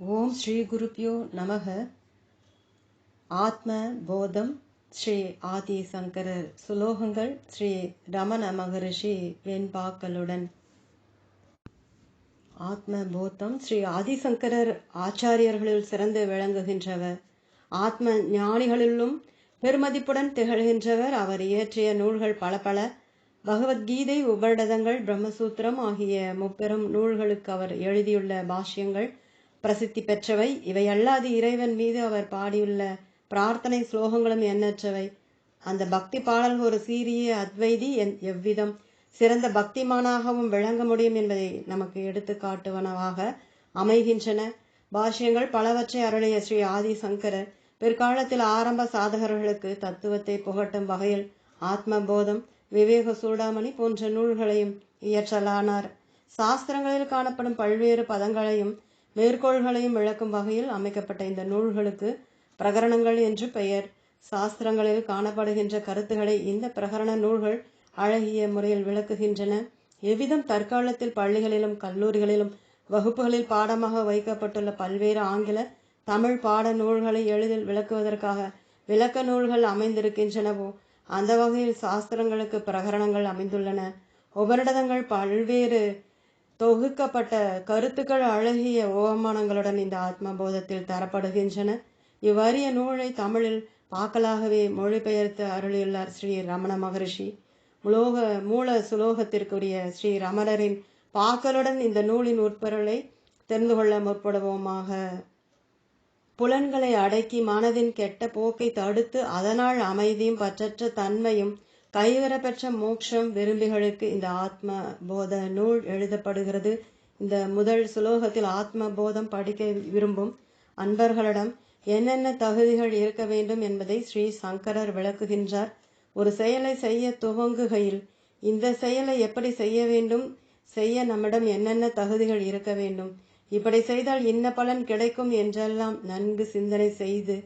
ஓம் ஸ்ரீ குருப்பியோ நமக. ஆத்ம போதம் ஸ்ரீ ஆதி சங்கரர் சுலோகங்கள் ஸ்ரீ ரமண மகரிஷி வெண்பாக்களுடன். ஆத்ம போதம் ஸ்ரீ ஆதிசங்கரர் ஆச்சாரியர்களில் சிறந்து விளங்குகின்றவர். ஆத்ம ஞானிகளிலும் பெருமதிப்புடன் திகழ்கின்றவர். அவர் இயற்றிய நூல்கள் பல பல. பகவத்கீதை உபடதங்கள் பிரம்மசூத்திரம் ஆகிய முப்பெரும் நூல்களுக்கு அவர் எழுதியுள்ள பாஷ்யங்கள் பிரசித்தி பெற்றவை. இவை அல்லாது இறைவன் மீது அவர் பாடியுள்ள பிரார்த்தனை ஸ்லோகங்களும் எண்ணற்றவை. அந்த பக்தி பாடல் ஒரு சீரிய அத்வைதி எவ்விதம் சிறந்த பக்திமானாகவும் விளங்க முடியும் என்பதை நமக்கு எடுத்து காட்டுவனவாக அமைகின்றன. பாஷ்யங்கள் பலவற்றை அருளிய ஸ்ரீ ஆதிசங்கரர் பிற்காலத்தில் ஆரம்ப சாதகர்களுக்கு தத்துவத்தை புகட்டும் வகையில் ஆத்ம போதம் விவேக சூடாமணி போன்ற நூல்களையும் இயற்றலானார். சாஸ்திரங்களில் காணப்படும் பல்வேறு பதங்களையும் மேற்கோள்களையும் விளக்கும் வகையில் அமைக்கப்பட்ட இந்த நூல்களுக்கு பிரகரணங்கள் என்று பெயர். சாஸ்திரங்களில் காணப்படுகின்ற கருத்துக்களை இந்த பிரகரண நூல்கள் அழகிய முறையில் விளக்குகின்றன. எவ்விதம் தற்காலத்தில் பள்ளிகளிலும் கல்லூரிகளிலும் வகுப்புகளில் பாடமாக வைக்கப்பட்டுள்ள பல்வேறு ஆங்கில தமிழ் பாட நூல்களை எளிதில் விளக்குவதற்காக விளக்க நூல்கள் அமைந்திருக்கின்றனவோ அந்த வகையில் சாஸ்திரங்களுக்கு பிரகரணங்கள் அமைந்துள்ளன. உபரிடதங்கள் பல்வேறு தொகுக்கப்பட்ட கருத்துக்கள் அழகிய ஓமானங்களுடன் இந்த ஆத்மபோதத்தில் தரப்படுகின்றன. இவ்வரிய நூலை தமிழில் பாக்கலாகவே மொழிபெயர்த்து அருளியுள்ளார் ஸ்ரீ ரமண மகரிஷி. உலோக மூல சுலோகத்திற்குரிய ஸ்ரீ ரமணரின் பாக்கலுடன் இந்த நூலின் உட்பொருளை தெரிந்து கொள்ள முற்படுவோமாக. புலன்களை அடக்கி மனதின் கெட்ட போக்கை தடுத்து அதனால் அமைதியும் பற்றற்ற தன்மையும் கைவரப்பெற்ற மோட்சம் விரும்பிகளுக்கு இந்த ஆத்ம போத நூல் எழுதப்படுகிறது. இந்த முதல் சுலோகத்தில் ஆத்ம போதம் படிக்க விரும்பும் அன்பர்களிடம் என்னென்ன தகுதிகள் இருக்க வேண்டும் என்பதை ஸ்ரீ சங்கரர் விளக்குகின்றார். ஒரு செயலை செய்ய துவங்குகையில் இந்த செயலை எப்படி செய்ய வேண்டும்? செய்ய நம்மிடம் என்னென்ன தகுதிகள் இருக்க வேண்டும்? இப்படி செய்தால் இன்ன பலன் கிடைக்கும் என்றெல்லாம் நன்கு சிந்தனை செய்து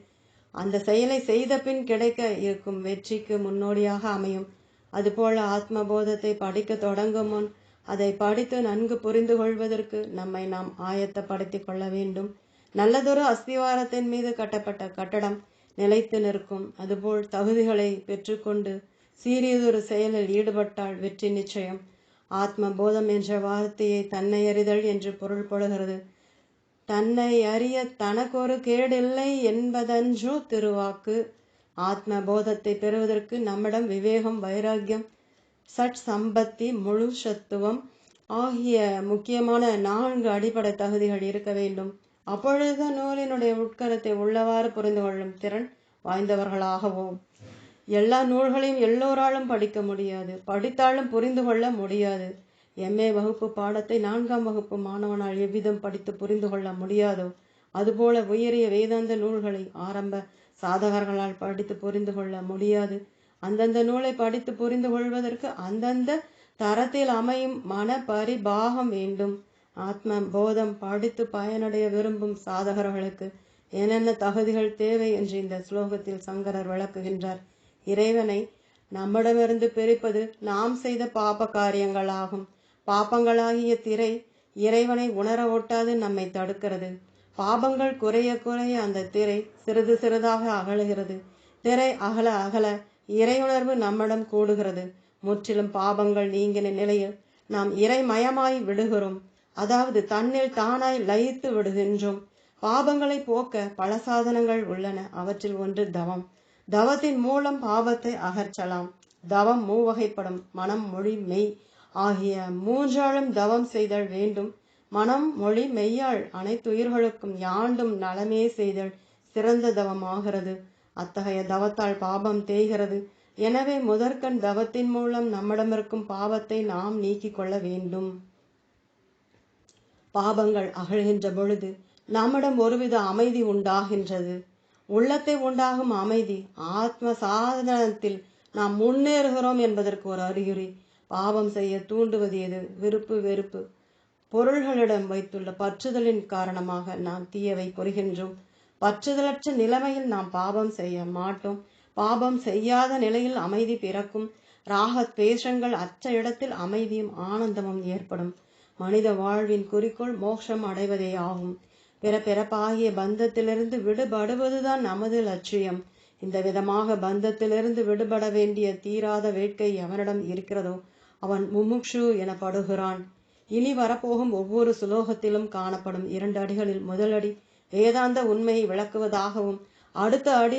அந்த செயலை செய்த பின் கிடைக்க இருக்கும் வெற்றிக்கு முன்னோடியாக அமையும். அதுபோல ஆத்ம போதத்தை படிக்க தொடங்கும் முன் அதை படித்து நன்கு புரிந்து கொள்வதற்கு நம்மை நாம் ஆயத்தப்படுத்தி கொள்ள வேண்டும். நல்லதொரு அஸ்திவாரத்தின் மீது கட்டப்பட்ட கட்டடம் நிலைத்து நிற்கும். அதுபோல் தகுதிகளை பெற்றுக்கொண்டு சீரியதொரு செயலில் ஈடுபட்டால் வெற்றி நிச்சயம். ஆத்ம போதம் என்ற வார்த்தையை தன்னை அறிதல் என்று பொருள்படுகிறது தன்னை அறிய தனக்கொரு கேடில்லை என்பதன்றோ திருவாக்கு. ஆத்ம போதத்தை பெறுவதற்கு நம்மிடம் விவேகம் வைராக்கியம் சட் சம்பத்தி முழு சத்துவம் ஆகிய முக்கியமான நான்கு அடிப்படை தகுதிகள் இருக்க வேண்டும். அப்பொழுது நூலினுடைய உட்கரத்தை உள்ளவாறு புரிந்து கொள்ளும் திறன் வாய்ந்தவர்களாகவும் எல்லா நூல்களையும் எல்லோராலும் படிக்க முடியாது. படித்தாலும் புரிந்து கொள்ள முடியாது. எம்ஏ வகுப்பு பாடத்தை நான்காம் வகுப்பு மாணவனால் எவ்விதம் படித்து புரிந்து கொள்ள முடியாதோ அதுபோல உயரிய வேதாந்த நூல்களை ஆரம்ப சாதகர்களால் படித்து புரிந்து கொள்ள முடியாது. அந்தந்த நூலை படித்து புரிந்து கொள்வதற்கு அந்தந்த தரத்தில் அமையும் மன பரிபாகம் வேண்டும். ஆத்ம போதம் படித்து பயனடைய விரும்பும் சாதகர்களுக்கு என்னென்ன தகுதிகள் தேவை என்று இந்த ஸ்லோகத்தில் சங்கரர் விளக்குகின்றார். இறைவனை நம்மிடமிருந்து பிரிப்பது நாம் செய்த பாப காரியங்களாகும். பாப்பங்களாகிய திரை இறைவனை உணர ஓட்டாது நம்மை தடுக்கிறது. பாபங்கள் குறைய குறைய அந்த திரை சிறிது சிறிதாக அகலுகிறது. திரை அகல அகல இறையுணர்வு நம்மிடம் கூடுகிறது. முற்றிலும் பாபங்கள் நீங்கின நிலையில் நாம் இறைமயமாய் விடுகிறோம். அதாவது தன்னில் தானாய் லயித்து விடுகின்றோம். பாபங்களை போக்க பல சாதனங்கள் உள்ளன. அவற்றில் ஒன்று தவம். தவத்தின் மூலம் பாபத்தை அகற்றலாம். தவம் மூவகைப்படும். மனம் மொழி மெய் ஆகிய மூன்றாலும் தவம் செய்தல் வேண்டும். மனம் மொழி மெய்யாள் அனைத்துயிர்களுக்கும் யாண்டும் நலமே செய்தல் சிறந்த தவமாகிறது. அத்தகைய தவத்தால் பாபம் தேய்கிறது. எனவே முதற்கண் தவத்தின் மூலம் நம்மிடமிருக்கும் பாவத்தை நாம் நீக்கிக் கொள்ள வேண்டும். பாபங்கள் அகழ்கின்ற பொழுது நம்மிடம் ஒருவித அமைதி உண்டாகின்றது. உள்ளத்தை உண்டாகும் அமைதி ஆத்ம சாதனத்தில் நாம் முன்னேறுகிறோம் என்பதற்கு ஒரு அறிகுறி. பாவம் செய்ய தூண்டுவது எது? விருப்பு வெறுப்பு. பொருள்களிடம் வைத்துள்ள பற்றுதலின் காரணமாக நாம் தீயவை புரிகின்றோம் பற்றுதலற்ற நிலைமையில் நாம் பாவம் செய்ய மாட்டோம். பாபம் செய்யாத நிலையில் அமைதி பிறக்கும். ராகத் பேஷங்கள் அற்ற இடத்தில் அமைதியும் ஆனந்தமும் ஏற்படும். மனித வாழ்வின் குறிக்கோள் மோட்சம் அடைவதே ஆகும். பிற பிறப்பாகிய பந்தத்திலிருந்து விடுபடுவதுதான் நமது லட்சியம். இந்த விதமாக பந்தத்திலிருந்து விடுபட வேண்டிய தீராத வேட்கை எவனிடம் இருக்கிறதோ அவன் முமுக்ஷு எனப்படுகிறான். இனி வரப்போகும் ஒவ்வொரு சுலோகத்திலும் காணப்படும் இரண்டு அடிகளில் முதல் அடி வேதாந்த உண்மையை விளக்குவதாகவும் அடுத்த அடி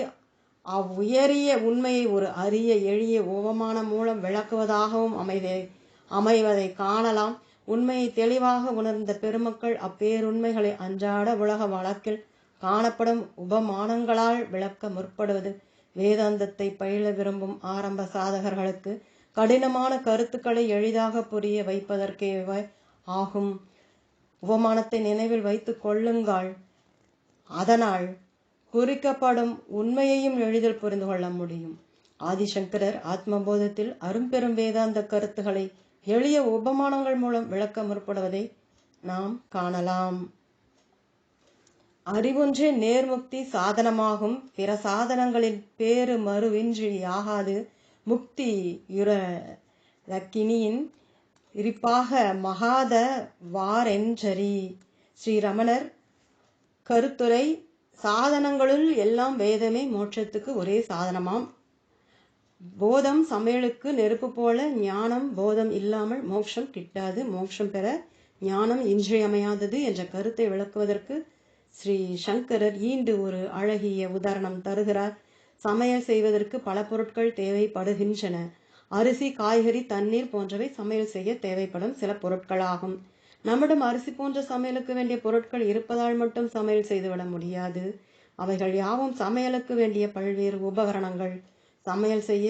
அவ்வுயரிய உண்மையை ஒரு அரிய எளிய ஓவமானம் மூலம் விளக்குவதாகவும் அமைதே அமைவதை காணலாம். உண்மையை தெளிவாக உணர்ந்த பெருமக்கள் அப்பேருண்மைகளை அன்றாட உலக வழக்கில் காணப்படும் உபமானங்களால் விளக்க முற்படுவது வேதாந்தத்தை பயில விரும்பும் ஆரம்ப சாதகர்களுக்கு கடினமான கருத்துக்களை எளிதாக புரிய வைப்பதற்கே ஆகும். உபமானத்தை நினைவில் வைத்துக் கொள்ளுங்கள். அதனால் குறிக்கப்படும் உண்மையையும் எளிதில் புரிந்து கொள்ள முடியும். ஆதிசங்கரர் ஆத்மபோதத்தில் அரும்பெரும் வேதாந்த கருத்துக்களை எளிய உபமானங்கள் மூலம் விளக்க முற்படுவதை நாம் காணலாம். அறிவொன்றே நேர்முக்தி சாதனமாகும். பிற சாதனங்களின் பேரு மறுவின்றி ஆகாது. முக்தி யுரக்கினியின் இருப்பாக மகாத வாரென்றரி ஸ்ரீரமணர் கருத்துரை சாதனங்களுள் எல்லாம் வேதமே மோட்சத்துக்கு ஒரே சாதனமாம். போதம் சமையலுக்கு நெருப்பு போல ஞானம் போதம் இல்லாமல் மோட்சம் கிட்டாது. மோட்சம் பெற ஞானம் இன்றியமையாதது என்ற கருத்தை விளக்குவதற்கு ஸ்ரீ சங்கரர் ஈண்டு ஒரு அழகிய உதாரணம் தருகிறார். சமையல் செய்வதற்கு பல பொருட்கள் தேவைப்படுகின்றன. அரிசி காய்கறி தண்ணீர் போன்றவை சமையல் செய்ய தேவைப்படும் சில பொருட்களாகும். நம்மிடம் அரிசி போன்ற சமையலுக்கு வேண்டிய பொருட்கள் இருப்பதால் மட்டும் சமையல் செய்துவிட முடியாது. அவைகள் யாவும் சமையலுக்கு வேண்டிய பல்வேறு உபகரணங்கள். சமையல் செய்ய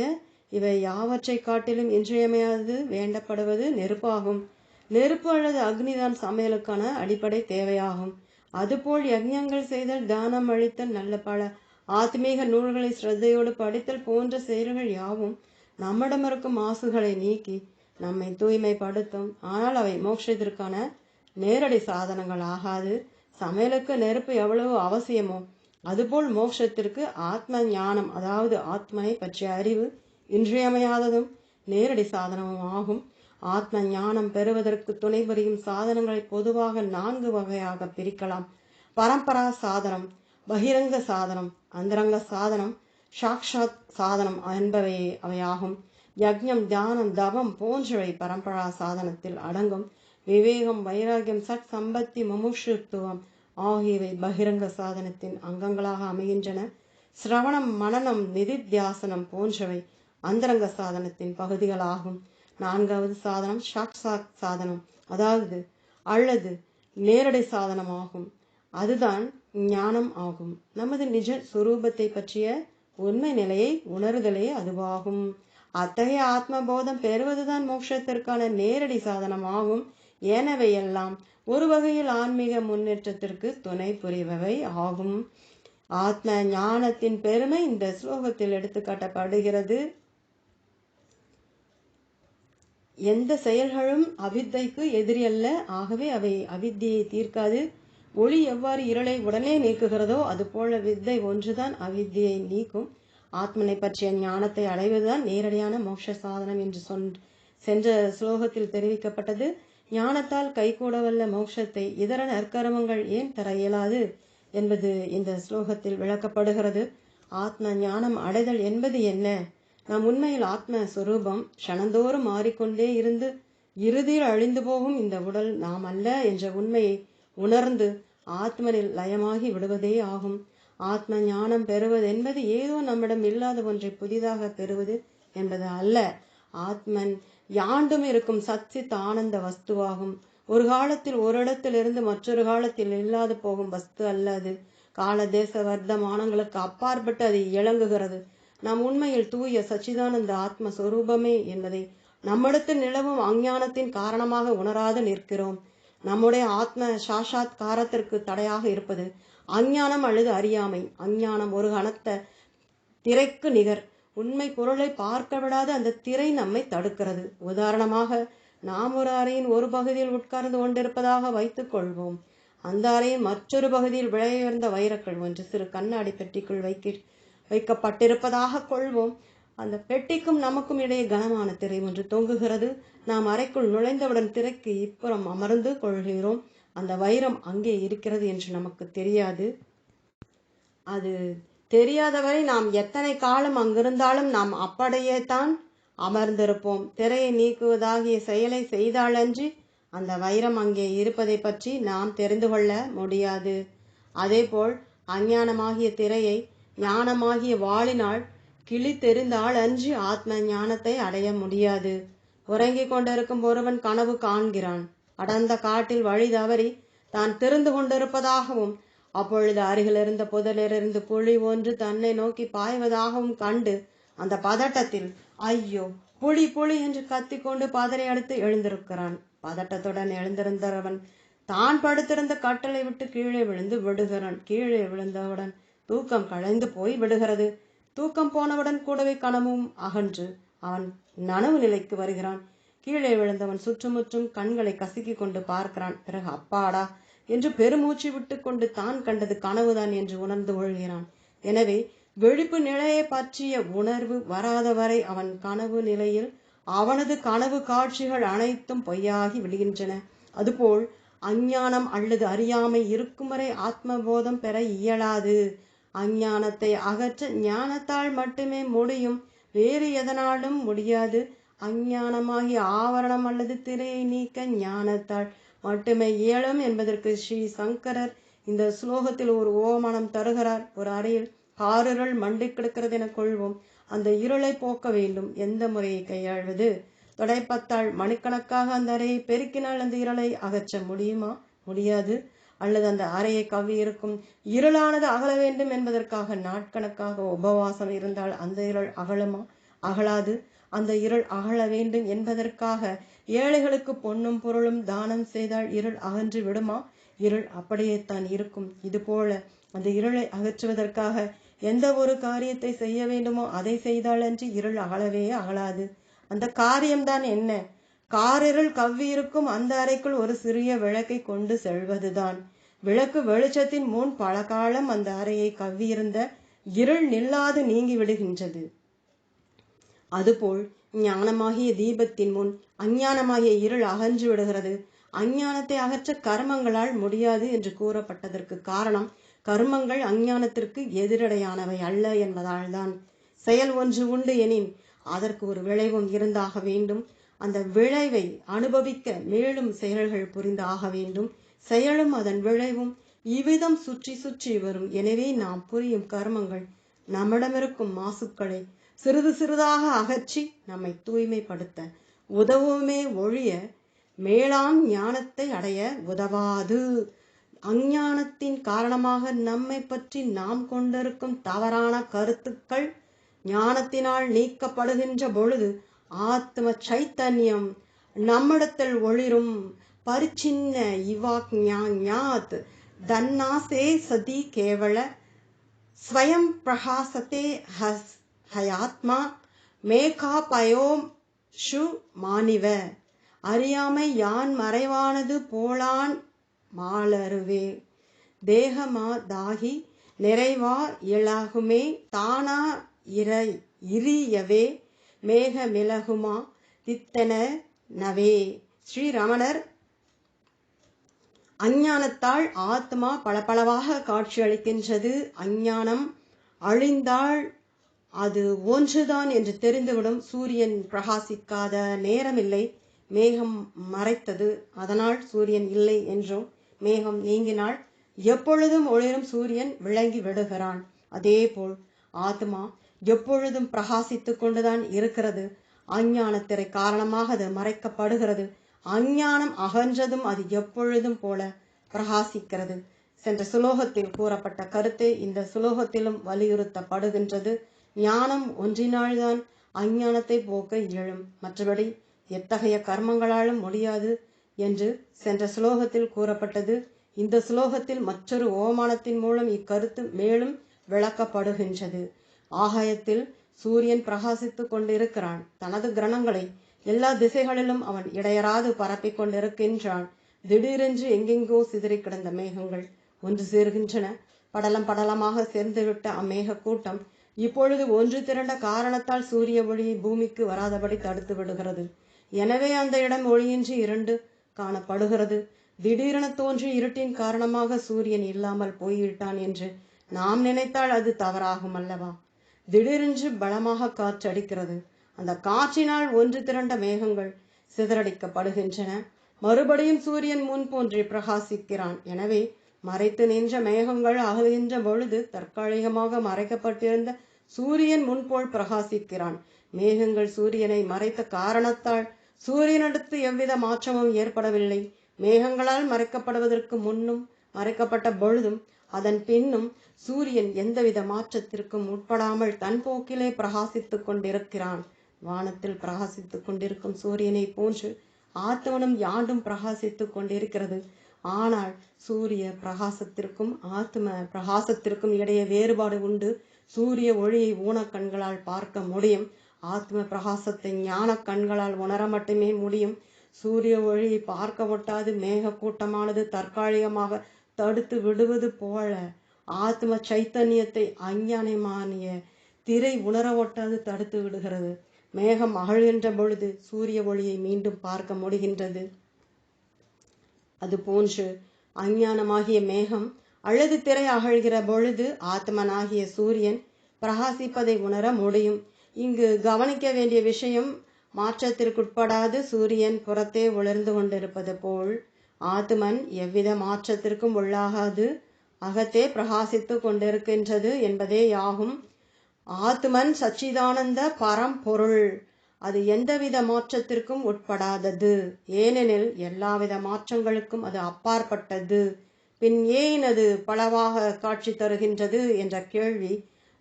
இவை யாவற்றை காட்டிலும் இன்றியமையாது வேண்டப்படுவது நெருப்பாகும். நெருப்பு அல்லது அக்னிதான் சமையலுக்கான அடிப்படை தேவையாகும். அதுபோல் யஜ்யங்கள் செய்தல் தானம் அளித்தல் நல்ல பல ஆத்மீக நூல்களை ஸ்ரத்தையோடு படித்தல் போன்ற செயல்கள் யாவும் நம்மிடம் இருக்கும் மாசுகளை நீக்கி நம்மை தூய்மைப்படுத்தும். ஆனால் அவை மோட்சத்திற்கான நேரடி சாதனங்கள் ஆகாது. சமையலுக்கு நெருப்பு எவ்வளவு அவசியமோ அதுபோல் மோட்சத்திற்கு ஆத்ம ஞானம் அதாவது ஆத்மனை பற்றிய அறிவு இன்றியமையாததும் நேரடி சாதனமும் ஆகும். ஆத்ம ஞானம் பெறுவதற்கு துணை புரியும் சாதனங்களை பொதுவாக நான்கு வகையாக பிரிக்கலாம். பரம்பரா சாதனம் பகிரங்க சாதனம் அந்தரங்க சாதனம் சாக்ஷாத் சாதனம் என்பவை அவையாகும். யக்ஞம் தியானம் தவம் போன்றவை பரம்பரா சாதனத்தில் அடங்கும். விவேகம் வைராகியம் சட் சம்பத்தி முமுஷுத்துவம் ஆகியவை பகிரங்க சாதனத்தின் அங்கங்களாக அமைகின்றன. சிரவணம் மனநம் நிதித்தியாசனம் போன்றவை அந்தரங்க சாதனத்தின் பகுதிகளாகும். நான்காவது சாதனம் சாக்ஷாத் சாதனம். அதாவது அல்லது நேரடி சாதனமாகும். அதுதான் ஞானம் ஆகும். நமது நிஜ சுரூபத்தை பற்றிய உண்மை நிலையை உணர்தலே அதுவாகும். அத்தகைய ஆத்மபோதம் பெறுவதுதான் மோட்சத்திற்கான நேரடி சாதனமாகும். எனவையெல்லாம் ஒரு வகையில் ஆன்மீக முன்னேற்றத்திற்கு துணை புரிபவை ஆகும். ஆத்ம ஞானத்தின் பெருமை இந்த ஸ்லோகத்தில் எடுத்துக்காட்டப்படுகிறது. எந்த செயல்களும் அவித்தைக்கு எதிரியல்ல ஆகவே அவை அவித்தியை தீர்க்காது. ஒளி எவ்வாறு இருளை உடனே நீக்குகிறதோ அதுபோல வித்தை ஒன்றுதான் அவித்தியை நீக்கும். ஆத்மனை பற்றிய ஞானத்தை அடைவதுதான் நேரடியான மோட்ச சாதனம் என்று சொன் சென்ற ஸ்லோகத்தில் தெரிவிக்கப்பட்டது. ஞானத்தால் கைகூடவல்ல மோட்சத்தை இதர நற்கரமங்கள் ஏன் தர இயலாது என்பது இந்த ஸ்லோகத்தில் விளக்கப்படுகிறது. ஆத்ம ஞானம் அடைதல் என்பது என்ன? நாம் உண்மையில் ஆத்ம சுரூபம் க்ஷணந்தோறும் மாறிக்கொண்டே இருந்து இறுதியில் அழிந்து போகும் இந்த உடல் நாம் அல்ல என்ற உண்மையை உணர்ந்து ஆத்மனில் லயமாகி விடுவதே ஆகும். ஆத்ம ஞானம் பெறுவது என்பது ஏதோ நம்மிடம் இல்லாத ஒன்றை புதிதாக பெறுவது என்பது அல்ல. ஆத்மன் யாண்டும் இருக்கும் சச்சித் ஆனந்த வஸ்துவாகும். ஒரு காலத்தில் ஒரு இடத்திலிருந்து மற்றொரு காலத்தில் இல்லாது போகும் வஸ்து அல்ல அது. கால தேச வர்த்தமானங்களுக்கு அப்பாற்பட்டு அது இழங்குகிறது நாம் உண்மையில் தூய சச்சிதானந்த ஆத்ம என்பதை நம்மிடத்தில் நிலவும் அஞ்ஞானத்தின் காரணமாக உணராது நிற்கிறோம். நம்முடைய ஆத்ம சாஷாத்காரத்திற்கு தடையாக இருப்பது அஞ்ஞானம் அல்லது அறியாமை. அஞ்ஞானம் ஒரு கணத்த திரைக்கு நிகர். உண்மை பொருளை பார்க்க விடாத அந்த திரை நம்மை தடுக்கிறது. உதாரணமாக நாம் ஒரு அறையின் ஒரு பகுதியில் உட்கார்ந்து கொண்டிருப்பதாக வைத்துக் கொள்வோம். அந்த அறையின் மற்றொரு பகுதியில் விளையுயர்ந்த வைரக்கள் ஒன்று சிறு கண்ணாடி பெட்டிக்குள் வைக்க வைக்கப்பட்டிருப்பதாக கொள்வோம். அந்த பெட்டிக்கும் நமக்கும் இடையே கனமான திரை ஒன்று தொங்குகிறது. நாம் அறைக்குள் நுழைந்தவுடன் திரைக்கு இப்புறம் அமர்ந்து கொள்கிறோம். அந்த வைரம் அங்கே இருக்கிறது என்று நமக்கு தெரியாது. அது தெரியாதவரை நாம் எத்தனை காலம் அங்கிருந்தாலும் நாம் அப்படியே தான் அமர்ந்திருப்போம். திரையை நீக்குவதாகிய செயலை செய்தாலன்றி அந்த வைரம் அங்கே இருப்பதை பற்றி நாம் தெரிந்து கொள்ள முடியாது. அதேபோல் அஞ்ஞானமாகிய திரையை ஞானமாகிய வாளினால் கிளி அன்றி ஆத்ம ஞானத்தை அடைய முடியாது. உறங்கிக் கொண்டிருக்கும் ஒருவன் கனவு காண்கிறான். அடர்ந்த காட்டில் வழி தவறி தான் திருந்து கொண்டிருப்பதாகவும் அப்பொழுது அருகிலிருந்த புதலிலிருந்து புலி ஒன்று தன்னை நோக்கி பாய்வதாகவும் கண்டு அந்த பதட்டத்தில் ஐயோ புலி புலி என்று கத்திக்கொண்டு பதறி அடுத்து எழுந்திருக்கிறான். பதட்டத்துடன் எழுந்திருந்தவன் தான் படுத்திருந்த கட்டளை விட்டு கீழே விழுந்து விடுகிறான். கீழே விழுந்தவுடன் தூக்கம் களைந்து போய் விடுகிறது. தூக்கம் போனவுடன் கூடவே கனவும் அகன்று அவன் நனவு நிலைக்கு வருகிறான். கீழே விழுந்தவன் சுற்றுமுற்றும் கண்களை கசக்கிக் கொண்டு பார்க்கிறான். பிறகு அப்பாடா என்று பெருமூச்சு விட்டு கொண்டு தான் கண்டது கனவுதான் என்று உணர்ந்து கொள்கிறான் எனவே விழிப்பு நிலையை பற்றிய உணர்வு வராத வரை அவன் கனவு நிலையில் அவனது கனவு காட்சிகள் அனைத்தும் பொய்யாகி விடுகின்றன அதுபோல் அஞ்ஞானம் அல்லது அறியாமை இருக்கும் வரை ஆத்மபோதம் பெற இயலாது. அஞ்ஞானத்தை அகற்ற ஞானத்தால் மட்டுமே முடியும். வேறு எதனாலும் முடியாது. அஞ்ஞானமாகிய ஆவரணம் அல்லது திரையை நீக்க ஞானத்தால் மட்டுமே இயலும் என்பதற்கு ஸ்ரீ சங்கரர் இந்த ஸ்லோகத்தில் ஒரு ஓமானம் தருகிறார். ஒரு அறையில் காரிருள் மண்டி கிடக்கிறது என கொள்வோம். அந்த இருளை போக்க வேண்டும். எந்த முறையை கையாள்வது? தொடைப்பத்தால் மணிக்கணக்காக அந்த அறையை பெருக்கினால் அந்த இருளை அகற்ற முடியுமா? முடியாது. அல்லது அந்த அறையை கவ்வி இருக்கும் இருளானது அகல வேண்டும் என்பதற்காக நாட்கணக்காக உபவாசம் இருந்தால் அந்த இருள் அகலுமா? அகலாது. அந்த இருள் அகல வேண்டும் என்பதற்காக ஏழைகளுக்கு பொன்னும் பொருளும் தானம் செய்தால் இருள் அகன்று விடுமா? இருள் அப்படியே தான் இருக்கும். இதுபோல அந்த இருளை அகற்றுவதற்காக எந்த ஒரு காரியத்தை செய்ய வேண்டுமோ அதை செய்தாலன்றி இருள் அகலவே அகலாது. அந்த காரியம்தான் என்ன? காரிருள் கவ்வியிருக்கும் அந்த அறைக்குள் ஒரு சிறிய விளக்கை கொண்டு செல்வதுதான். விளக்கு வெளிச்சத்தின் முன் பல காலம் அந்த அறையை கவ்வியிருந்த இருள் நில்லாது நீங்கி விடுகின்றது அதுபோல் ஞானமாகிய தீபத்தின் முன் அஞ்ஞானமாகிய இருள் அகன்று விடுகிறது. அஞ்ஞானத்தை அகற்ற கர்மங்களால் முடியாது என்று கூறப்பட்டதற்கு காரணம் கர்மங்கள் அஞ்ஞானத்திற்கு எதிரடையானவை அல்ல என்பதால்தான். செயல் ஒன்று உண்டு எனின் அதற்கு ஒரு விளைவும் இருந்தாக வேண்டும். அந்த விளைவை அனுபவிக்க மேலும் செயல்கள் புரிந்து ஆக வேண்டும். செயலும் அதன் விளைவும் இவ்விதம் சுற்றி சுற்றி வரும். எனவே நாம் புரியும் கர்மங்கள் நம்மிடமிருக்கும் மாசுக்களை சிறிது சிறிதாக அகற்றி நம்மை தூய்மைப்படுத்த உதவுமே ஒழிய மேலாண் ஞானத்தை அடைய உதவாது. அஞ்ஞானத்தின் காரணமாக நம்மை பற்றி நாம் கொண்டிருக்கும் தவறான கருத்துக்கள் ஞானத்தினால் நீக்கப்படுகின்ற பொழுது ஆத்ம சைத்தன்யம் நம்மிடத்தில் ஒளிரும். பரிச்சின்ன இவாக் ஞாத் தன்னாசே சதி கேவல ஸ்வயம் பிரகாசத்தே ஹஸ் ஹயாத்மா மேகாபயோம் ஷு மானிவ. அறியாமை யான் மறைவானது போலான் மாலருவே. தேகமா தாகி நிறைவா இழகுமே தானா இறை இரியவே மேக மிளகுமா தித்தன நவே. ஸ்ரீரமணர் அஞ்ஞானத்தால் ஆத்மா பளபளவாக காட்சியளிக்கின்றது. அஞ்ஞானம் அழிந்தால் அது ஒன்றுதான் என்று தெரிந்துவிடும். சூரியன் பிரகாசிக்காத நேரமில்லை. மேகம் மறைத்தது. அதனால் சூரியன் இல்லை என்றும் மேகம் நீங்கினால் எப்பொழுதும் ஒளிரும் சூரியன் விளங்கி விடுகிறான். அதேபோல் ஆத்மா எப்பொழுதும் பிரகாசித்து கொண்டுதான் இருக்கிறது. அஞ்ஞானத்திரை காரணமாக அது மறைக்கப்படுகிறது. அஞ்ஞானம் அகன்றதும் அது எப்பொழுதும் போல பிரகாசிக்கிறது. சென்ற சுலோகத்தில் கூறப்பட்ட கருத்து இந்த சுலோகத்திலும் வலியுறுத்தப்படுகின்றது. ஞானம் ஒன்றினால்தான் அஞ்ஞானத்தை போக்க இயலும். மற்றபடி எத்தகைய கர்மங்களாலும் முடியாது என்று சென்ற சுலோகத்தில் கூறப்பட்டது. இந்த சுலோகத்தில் மற்றொரு ஓமானத்தின் மூலம் இக்கருத்து மேலும் விளக்கப்படுகின்றது. ஆகாயத்தில் சூரியன் பிரகாசித்துக் கொண்டிருக்கிறான். தனது கிரணங்களை எல்லா திசைகளிலும் அவன் இடையராது பரப்பிக் கொண்டிருக்கின்றான். திடீரென்று எங்கெங்கோ சிதறி கிடந்த மேகங்கள் ஒன்று சேர்கின்றன. படலம் படலமாக சேர்ந்துவிட்ட அம்மேக கூட்டம் இப்பொழுது ஒன்று திரண்ட காரணத்தால் சூரிய ஒளியை பூமிக்கு வராதபடி தடுத்து விடுகிறது. எனவே அந்த இடம் ஒளியின்றி இரண்டு காணப்படுகிறது. திடீரென தோன்றி இருட்டின் காரணமாக சூரியன் இல்லாமல் போய்விட்டான் என்று நாம் நினைத்தால் அது தவறாகும் அல்லவா? திடீரென்று பலமாக காற்று அடிக்கிறது. அந்த காற்றினால் ஒன்று திரண்ட மேகங்கள் சிதறடிக்கப்படுகின்றன. மறுபடியும் சூரியன் முன் போன்றே பிரகாசிக்கிறான். எனவே மறைத்து நின்ற மேகங்கள் அகலுகின்ற பொழுது தற்காலிகமாக மறைக்கப்பட்டிருந்த சூரியன் முன்போல் பிரகாசிக்கிறான். மேகங்கள் சூரியனை மறைத்த காரணத்தால் சூரியனடுத்து எவ்வித மாற்றமும் ஏற்படவில்லை. மேகங்களால் மறைக்கப்படுவதற்கு முன்னும் மறைக்கப்பட்ட பொழுதும் அதன் பின்னும் சூரியன் எந்தவித மாற்றத்திற்கும் உட்படாமல் தன் போக்கிலே பிரகாசித்துக் கொண்டிருக்கிறான். வானத்தில் பிரகாசித்துக் கொண்டிருக்கும் சூரியனை போன்று ஆத்மனும் யாண்டும் பிரகாசித்துக் கொண்டிருக்கிறது. ஆனால் சூரிய பிரகாசத்திற்கும் ஆத்ம பிரகாசத்திற்கும் இடையே வேறுபாடு உண்டு. சூரிய ஒளியை ஊனக்கண்களால் பார்க்க முடியும். ஆத்ம பிரகாசத்தை ஞான கண்களால் உணர மட்டுமே முடியும். சூரிய ஒளியை பார்க்க ஒட்டாது. மேக கூட்டமானது தற்காலிகமாக தடுத்து விடுவது போல ஆத்ம சைத்தன்யத்தை அஞ்ஞானமானிய திரை உணர ஒட்டாது தடுத்து விடுகிறது. மேகம் அகழ்கின்ற பொழுது சூரிய ஒளியை மீண்டும் பார்க்க முடிகின்றது. அதுபோன்று அஞ்ஞானமாகிய மேகம் அல்லது திரை அகழ்கிற பொழுது ஆத்மனாகிய சூரியன் பிரகாசிப்பதை உணர முடியும். இங்கு கவனிக்க வேண்டிய விஷயம் மாற்றத்திற்குட்படாது சூரியன் புறத்தே உலர்ந்து கொண்டிருப்பது போல் ஆத்மன் எவ்வித மாற்றத்திற்கும் உள்ளாகாது. அகத்தே பிரகாசித்து கொண்டிருக்கின்றது என்பதேயாகும் ஆத்மன் சச்சிதானந்த பரம்பொருள். அது எந்தவித மாற்றத்திற்கும் உட்படாதது. ஏனெனில் எல்லாவித மாற்றங்களுக்கும் அது அப்பாற்பட்டது. பின் ஏன் அது பலவாக காட்சி தருகின்றது என்ற கேள்வி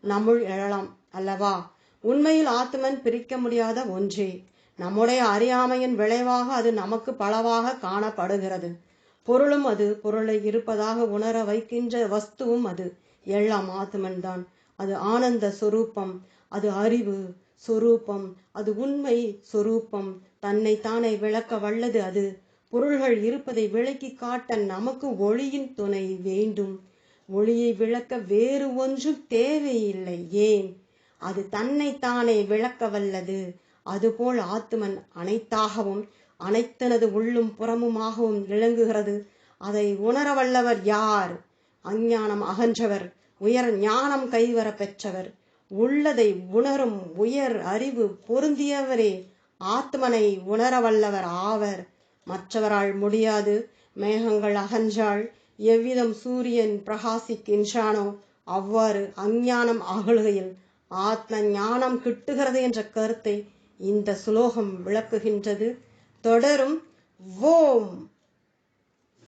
நம்முள் எழலாம் அல்லவா? உண்மையில் ஆத்மன் பிரிக்க முடியாத ஒன்றே. நம்முடைய அறியாமையின் விளைவாக அது நமக்கு பலவாக காணப்படுகிறது. பொருளும் அது பொருளை இருப்பதாக உணர வைக்கின்ற வஸ்துவும் அது. எல்லாம் ஆத்மன்தான் அது ஆனந்த சொரூபம் அது அறிவு சொரூபம் அது உண்மை சொரூபம். தன்னை தானே விளக்க வல்லது அது. பொருள்கள் இருப்பதை விளக்கி காட்ட நமக்கு ஒளியின் துணை வேண்டும். ஒளியை விளக்க வேறு ஒன்றும் தேவையில்லை. ஏன்? அது தன்னை தானே விளக்க வல்லது. அதுபோல் ஆத்துமன் அனைத்தாகவும் அனைத்தனது உள்ளும் புறமுமாகவும் விளங்குகிறது. அதை உணர வல்லவர் யார்? அஞ்ஞானம் அகன்றவர் உயர் ஞானம் கைவர பெற்றவர். உள்ளதை உணரும் உயர் அறிவு பொருந்தியவரே. ஆத்மனை உணர வல்லவர் ஆவர். மற்றவரால் முடியாது மேகங்கள் அகன்றால் எவ்விதம் சூரியன் பிரகாசிக்கின்றானோ அவ்வாறு அஞ்ஞானம் அகழுகையில் ஆத்ம ஞானம் கிட்டுகிறது என்ற கருத்தை இந்த சுலோகம் விளக்குகின்றது. தொடரும் ஓம்.